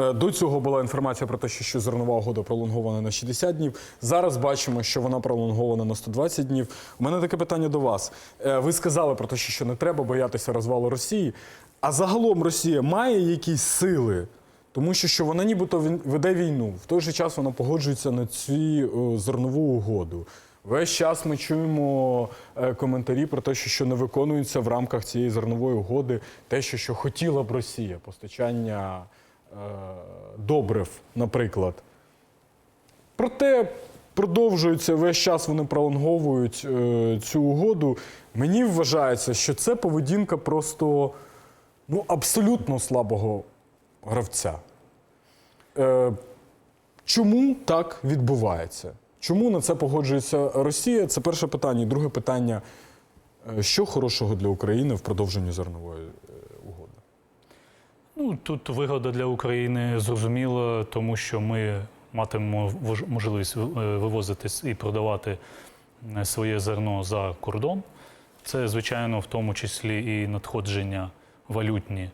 Е, До цього була інформація про те, що, зернова угода пролонгована на 60 днів. Зараз бачимо, що вона пролонгована на 120 днів. У мене таке питання до вас. Е, Ви сказали про те, що не треба боятися розвалу Росії. А загалом Росія має якісь сили? Тому що, що вона нібито веде війну. В той же час вона погоджується на цю е, зернову угоду. Весь час ми чуємо коментарі про те, що, не виконується в рамках цієї зернової угоди те, що, хотіла б Росія, постачання добрив, наприклад. Проте продовжується весь час вони пролонговують е, цю угоду. Мені вважається, що це поведінка просто ну, абсолютно слабого гравця. Е, чому так відбувається? Чому на це погоджується Росія? Це перше питання. Друге питання: е, що хорошого для України в продовженні зернової? Ну тут вигода для України зрозуміла, тому що ми матимемо можливість е, вивозити і продавати е, своє зерно за кордон. Це, звичайно, в тому числі і надходження валютні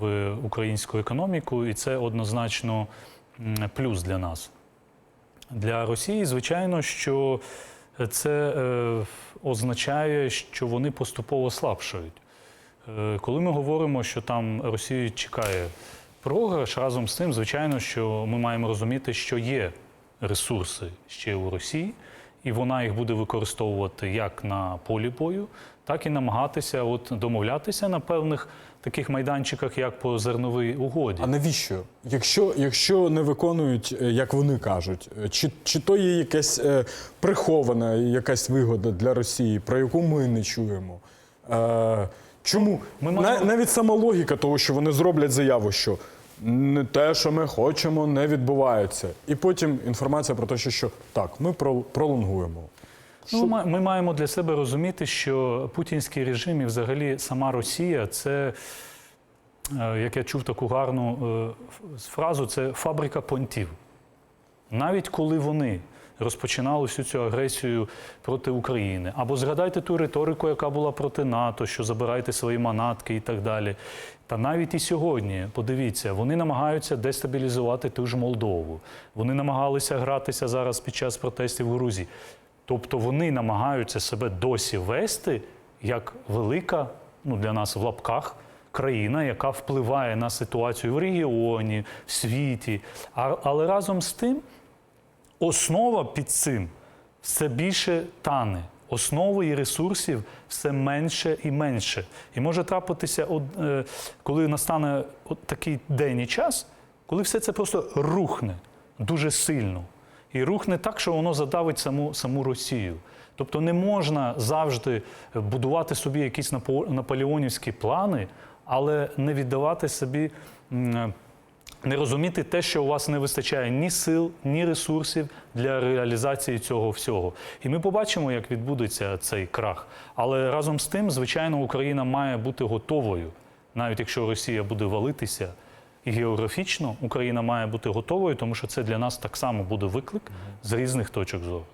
в українську економіку, і це однозначно плюс для нас. Для Росії, звичайно, що це е, означає, що вони поступово слабшають. Е, Коли ми говоримо, що там Росію чекає програш, разом з тим, звичайно, що ми маємо розуміти, що є ресурси ще у Росії, і вона їх буде використовувати як на полі бою, так і намагатися от домовлятися на певних таких майданчиках, як по зерновій угоді. А навіщо? Якщо, якщо не виконують, е, як вони кажуть, е, чи, чи то є якась е, прихована якась вигода для Росії, про яку ми не чуємо? Е, чому? Ми маємо- навіть сама логіка того, що вони зроблять заяву, що не те, що ми хочемо, не відбувається. І потім інформація про те, що, що так, ми прол- пролонгуємо. Ну, ми, ми маємо для себе розуміти, що путінський режим і взагалі сама Росія це, е, як я чув таку гарну е, фразу, це фабрика понтів. Навіть коли вони розпочинали всю цю агресію проти України, або згадайте ту риторику, яка була проти НАТО, що забирайте свої манатки і так далі. Та навіть і сьогодні, подивіться, вони намагаються дестабілізувати ту ж Молдову. Вони намагалися гратися зараз під час протестів в Грузії. Тобто вони намагаються себе досі вести як велика, ну для нас в лапках, країна, яка впливає на ситуацію в регіоні, в світі. Але разом з тим основа під цим все більше тане. Основи і ресурсів все менше і менше. І може трапитися, е, коли настане такий день і час, коли все це просто рухне дуже сильно. І рухне так, що воно задавить саму, саму Росію. Тобто не можна завжди будувати собі якісь напо- наполеонівські плани, але не віддавати собі. Не розуміти те, що у вас не вистачає ні сил, ні ресурсів для реалізації цього всього. І ми побачимо, як відбудеться цей крах. Але разом з тим, звичайно, Україна має бути готовою, навіть якщо Росія буде валитися. І географічно Україна має бути готовою, тому що це для нас так само буде виклик з різних точок зору.